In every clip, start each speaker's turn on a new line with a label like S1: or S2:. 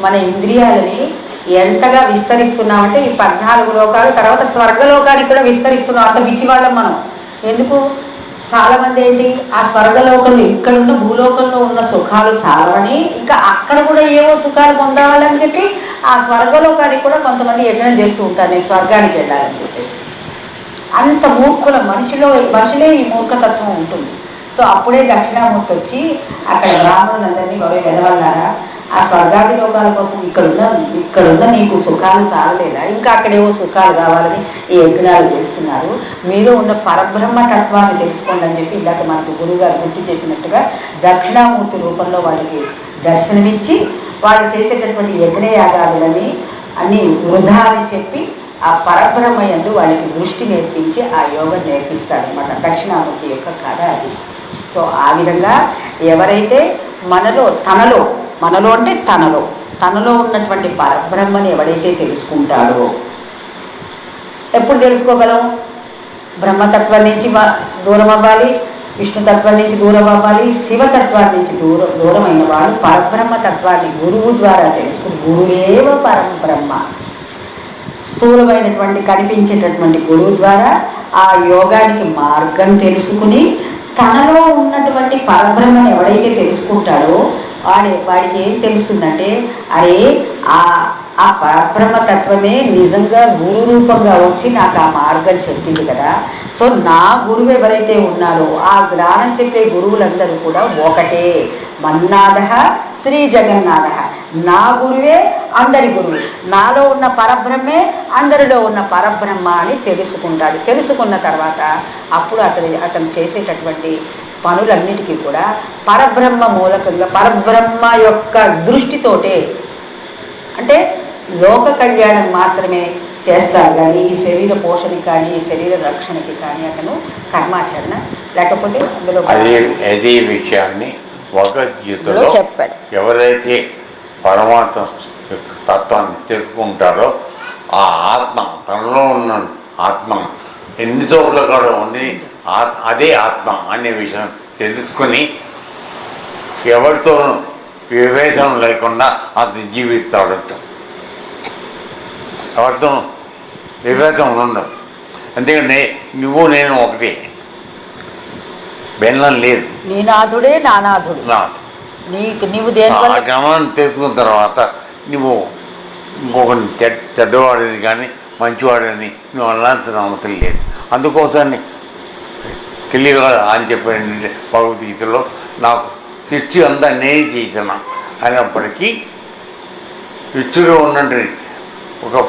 S1: మన ఇంద్రియాలని ఎంతగా విస్తరిస్తున్నామంటే ఈ పద్నాలుగు లోకాలు తర్వాత స్వర్గలోకానికి కూడా విస్తరిస్తున్నాం. అంత పిచ్చివాళ్ళం మనం. ఎందుకు? చాలామంది ఏంటి? ఆ స్వర్గలోకంలో ఇక్కడున్న భూలోకంలో ఉన్న సుఖాలు చాలవని ఇంకా అక్కడ కూడా ఏవో సుఖాలు పొందాలని చెప్పి ఆ స్వర్గలోకానికి కూడా కొంతమంది యజ్ఞం చేస్తూ ఉంటారు. నేను స్వర్గానికి వెళ్ళాలని చెప్పేసి. అంత మూర్ఖుల మనిషిలో మనిషిలో ఈ మూర్ఖతత్వం ఉంటుంది. సో అప్పుడే దక్షిణామూర్తి వచ్చి అక్కడ బ్రాహ్మణులందరినీ బాబు వెదవల్లారా స్వర్గాది లోకాల కోసం ఇక్కడున్న ఇక్కడున్న నీకు సుఖాలు చాలలేదా ఇంకా అక్కడేవో సుఖాలు కావాలని ఈ యజ్ఞాలు చేస్తున్నారు. మీలో ఉన్న పరబ్రహ్మ తత్వాన్ని తెలుసుకోండి అని చెప్పి ఇందాక మనకు గురువుగారు గుర్తు చేసినట్టుగా దక్షిణామూర్తి రూపంలో వాళ్ళకి దర్శనమిచ్చి వాళ్ళు చేసేటటువంటి యజ్ఞయాగాదులని అన్ని వృధా అని చెప్పి ఆ పరబ్రహ్మ ఎందు వాళ్ళకి దృష్టి నేర్పించి ఆ యోగం నేర్పిస్తాడనమాట దక్షిణామూర్తి యొక్క కథ అది. సో ఆ విధంగా ఎవరైతే మనలో తనలో మనలో అంటే తనలో. తనలో ఉన్నటువంటి పరబ్రహ్మని ఎవడైతే తెలుసుకుంటాడో ఎప్పుడు తెలుసుకోగలం? బ్రహ్మతత్వం నుంచి దూరం అవ్వాలి విష్ణుతత్వం నుంచి దూరం అవ్వాలి శివతత్వాన్ని నుంచి దూరం దూరమైన వాళ్ళు పరబ్రహ్మ తత్వాన్ని గురువు ద్వారా తెలుసుకుని గురువేవ పరబ్రహ్మ. స్థూలమైనటువంటి కనిపించేటటువంటి గురువు ద్వారా ఆ యోగానికి మార్గం తెలుసుకుని తనలో ఉన్నటువంటి పరబ్రహ్మను ఎవడైతే తెలుసుకుంటాడో వాడే వాడికి ఏం తెలుస్తుందంటే అరే ఆ ఆ పరబ్రహ్మ తత్వమే నిజంగా గురు రూపంగా వచ్చి నాకు ఆ మార్గం చెప్పింది కదా. సో నా గురువు ఎవరైతే ఉన్నారో ఆ జ్ఞానం చెప్పే గురువులందరూ కూడా ఒకటే. మన్నాథ శ్రీ జగన్నాథ నా గురువే అందరి గురువు. నాలో ఉన్న పరబ్రహ్మే అందరిలో ఉన్న పరబ్రహ్మ అని తెలుసుకుంటాడు. తెలుసుకున్న తర్వాత అప్పుడు అతని అతను చేసేటటువంటి పనులన్నిటికీ కూడా పరబ్రహ్మ మూలకంగా పరబ్రహ్మ యొక్క దృష్టితోటే. అంటే లోక కళ్యాణం మాత్రమే చేస్తాడు కానీ ఈ శరీర పోషణకి కానీ ఈ శరీర రక్షణకి కానీ అతను కర్మాచరణ. లేకపోతే అందులో
S2: అదే అదే విషయాన్ని భగవద్గీతలో
S1: చెప్పాడు.
S2: ఎవరైతే పరమాత్మ యొక్క తత్వాన్ని తెలుసుకుంటారో ఆ ఆత్మ తనలో ఉన్న ఆత్మ ఎన్ని చోట్ల కూడా ఉంది? అదే ఆత్మ అనే విషయం తెలుసుకొని ఎవరితో విభేదం లేకుండా అది జీవిస్తాడు ఎవరితో విభేదం ఉండదు. ఎందుకంటే నువ్వు నేను ఒకటి. బెల్లం లేదు.
S1: నీ నాథుడే నానాథుడు.
S2: నాకు
S1: నీకు నీవు
S2: ఆ క్రమాన్ని తెలుసుకున్న తర్వాత నువ్వు ఇంకొకరిని చెడ్ చెడ్డవాడిని కానీ మంచివాడిని నువ్వు అనాల్సిన అవసరం లేదు. అందుకోసాన్ని క్లియర్గా అని చెప్పిన భగవద్గీతలో నాకు సృష్టి అంతా నేనే చేసిన అయినప్పటికీ సృష్టిలో ఉన్నట్టు ఒక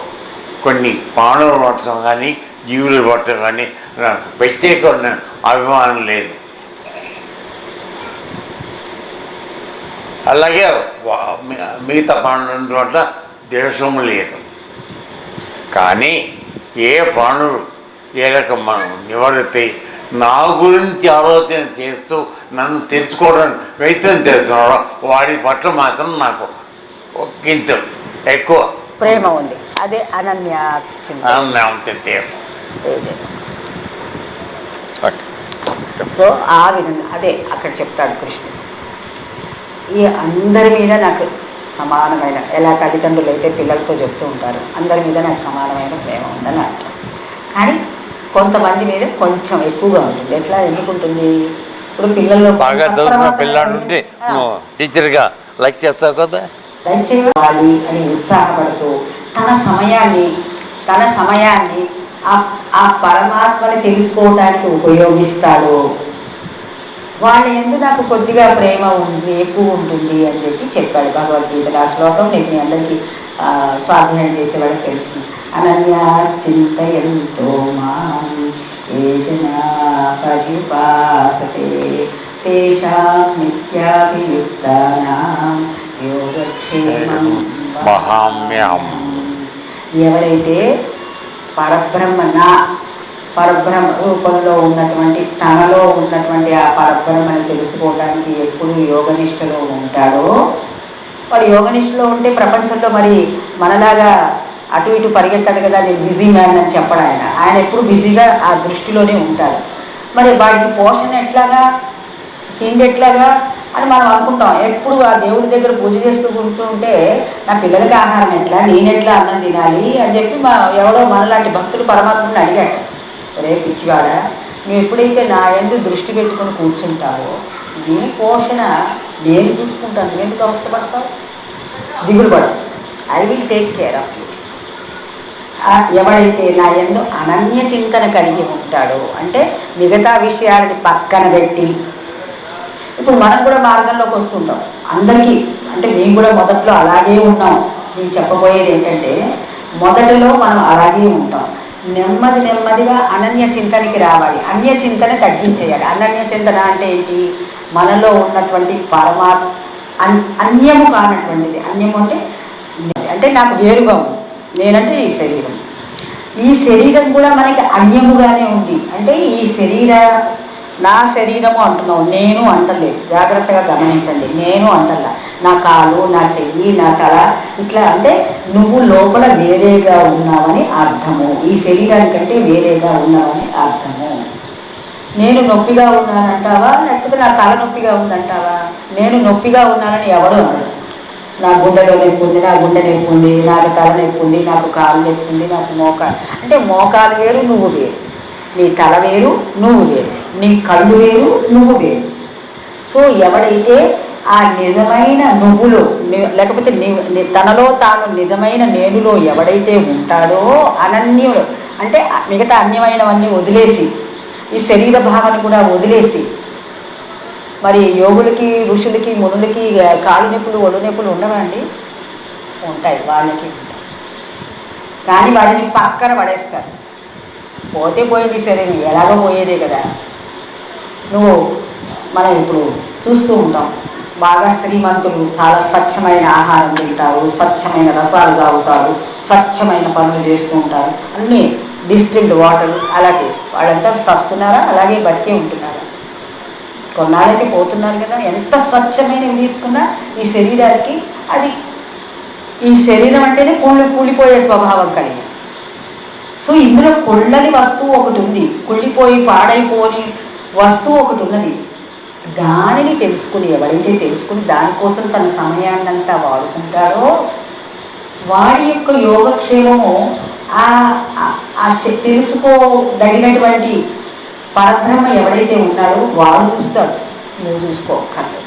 S2: కొన్ని మానవుల పట్ల కానీ జీవుల పట్ల కానీ నాకు ప్రత్యేకమైన అభిమానం లేదు. అలాగే మిగతా పనుల పట్ల ద్వేషం లేదు. కానీ ఏ పనులు ఏ రకం మనం నివృత్తి నా గురించి ఆలోచన చేస్తూ నన్ను తెలుసుకోవడానికి వ్యక్తం చేస్తున్నాడో వాడి పట్ల మాత్రం నాకు ఇంత ఎక్కువ.
S1: ప్రేమ ఉంది. అదే అనన్య సో ఆ విధంగా అదే అక్కడ చెప్తాడు కృష్ణుడు. ఈ అందరి మీద నాకు సమానమైన ఎలా తల్లిదండ్రులు అయితే పిల్లలతో చెప్తూ ఉంటారు అందరి మీద నాకు సమానమైన ప్రేమ ఉందని అంటారు కానీ కొంతమంది మీద కొంచెం ఎక్కువగా ఉంటుంది. ఎట్లా? ఎందుకు ఉంటుంది ఇప్పుడు పిల్లల్లో
S2: బాగా చదువుకున్న పిల్లాడు ఉంటే
S1: ఆ.
S2: నువ్వు టీచర్గా లైక్ చేస్తావు కదా?
S1: లైక్ చేయాలి అని ఉత్సాహపడుతూ తన సమయాన్ని తన సమయాన్ని ఆ ఆ పరమాత్మని తెలుసుకోవటానికి ఉపయోగిస్తాడు. వాళ్ళ ఎందు నాకు కొద్దిగా ప్రేమ ఉంది ఎక్కువ ఉంటుంది అని చెప్పి చెప్పాడు భగవద్గీతలో ఆ శ్లోకం నేను మీ అందరికీ స్వాధ్యాయం చేసేవాడికి తెలుసు. అనన్యాశ్చింతయంతో మాం యోగక్షేమం
S2: మహామ్యం.
S1: ఎవరైతే పరబ్రహ్మ నా పరబ్రహ్మ రూపంలో ఉన్నటువంటి తనలో ఉన్నటువంటి ఆ పరబ్రహ్మని తెలుసుకోవడానికి ఎప్పుడు యోగనిష్టలో ఉంటాడో వాడు యోగనిష్టలో ఉంటే ప్రపంచంలో మరి మనలాగా అటు ఇటు పరిగెత్తాడు కదా నేను బిజీ మ్యాన్ అని చెప్పడు ఆయన. ఆయన ఎప్పుడు బిజీగా ఆ దృష్టిలోనే ఉంటాడు. మరి వాడికి పోషణ ఎట్లాగా? తిండి ఎట్లాగా? అని మనం అనుకుంటాం. ఎప్పుడు ఆ దేవుడి దగ్గర పూజ చేస్తూ కూర్చుంటే నా పిల్లలకి ఆహారం ఎట్లా? నేనెట్లా అన్నం తినాలి? అని చెప్పి మా ఎవడో మనలాంటి భక్తులు పరమాత్మని అడిగట రే పిచ్చివాడా నువ్వు ఎప్పుడైతే నా ఎందు దృష్టి పెట్టుకొని కూర్చుంటావో నీ పోషణ నేను చూసుకుంటాను. నువ్వు ఎందుకు అవస్థపడతావు? దిగులు పడదు I will take care of you ఎవడైతే నా ఎందు అనన్య చింతన కలిగి ఉంటాడో అంటే మిగతా విషయాలని పక్కన పెట్టి ఇప్పుడు మనం కూడా మార్గంలోకి వస్తుంటాం. అందరికీ అంటే మేము కూడా మొదట్లో అలాగే ఉన్నాం. నేను చెప్పబోయేది ఏంటంటే మొదటిలో మనం అలాగే ఉంటాం. నెమ్మది నెమ్మదిగా అనన్య చింతనకి రావాలి. అన్య చింతన తగ్గించేయాలి. అనన్య చింతన అంటే ఏంటి? మనలో ఉన్నటువంటి పరమాత్మ అన్ అన్యము కానటువంటిది. అన్యము అంటే అంటే నాకు వేరుగా ఉంది. నేనంటే ఈ శరీరం. ఈ శరీరం కూడా మనకి అన్యముగానే ఉంది. అంటే ఈ శరీర నా శరీరము అంటున్నావు. నేను అంటలేదు జాగ్రత్తగా గమనించండి. నేను అంటల్లా నా కాలు నా చెయ్యి నా తల ఇట్లా అంటే నువ్వు లోపల వేరేగా ఉన్నావని అర్థము. ఈ శరీరానికంటే వేరేగా ఉన్నావని అర్థము. నేను నొప్పిగా ఉన్నానంటావా? లేకపోతే నా తల నొప్పిగా ఉందంటావా? నేను నొప్పిగా ఉన్నానని ఎవడు అనడు. నా గుండెలో నొప్పి ఉంది నా గుండె నొప్పి ఉంది నాకు తల నొప్పి ఉంది నాకు కాలు నొప్పి ఉంది నాకు మోకాలు అంటే మోకాలు వేరు నువ్వు వేరు. నీ తల వేరు నువ్వు వేరు. నీ కళ్ళు వేరు నువ్వు వేరు. సో ఎవడైతే ఆ నిజమైన నువ్వులో లేకపోతే నీ తనలో తాను నిజమైన నేనులో ఎవడైతే ఉంటాడో అనన్యుడు అంటే మిగతా అన్యమైనవన్నీ వదిలేసి ఈ శరీర భావన కూడా వదిలేసి మరి యోగులకి ఋషులకి మునులకి కాలు నొప్పులు ఒళ్ళు నొప్పులు ఉండవండి ఉంటాయి వాళ్ళకి ఉంటాయి. కానీ వాటిని పక్కన పడేస్తారు. పోతే పోయింది సరే ఎలాగో పోయేదే కదా. నువ్వు మనం ఇప్పుడు చూస్తూ ఉంటాం బాగా శ్రీమంతులు చాలా స్వచ్ఛమైన ఆహారం తింటారు స్వచ్ఛమైన రసాలు తాగుతారు స్వచ్ఛమైన పనులు చేస్తూ ఉంటారు. అన్నీ డిస్టిల్డ్ వాటర్ అలాగే వాళ్ళంతా చస్తున్నారా? అలాగే బతికే ఉంటున్నారు? కొన్నాళ్ళైతే పోతున్నారు కదా ఎంత స్వచ్ఛమైనవి తీసుకున్నా ఈ శరీరానికి అది ఈ శరీరం అంటేనే కూలి కూలిపోయే స్వభావం కలిగింది. సో ఇందులో కుళ్ళని వస్తువు ఒకటి ఉంది. కుళ్ళిపోయి పాడైపోని వస్తువు ఒకటి ఉన్నది. దానిని తెలుసుకుని ఎవరైతే తెలుసుకుని దానికోసం తన సమయాన్నంతా వాడుకుంటాడో వాడి యొక్క యోగక్షేమము ఆ ఆ- ఆ శ- తెలుసుకోదగినటువంటి పరబ్రహ్మ ఎవడైతే ఉన్నాడో వాడు చూస్తాడు. నువ్వు చూసుకోక్కర్లేదు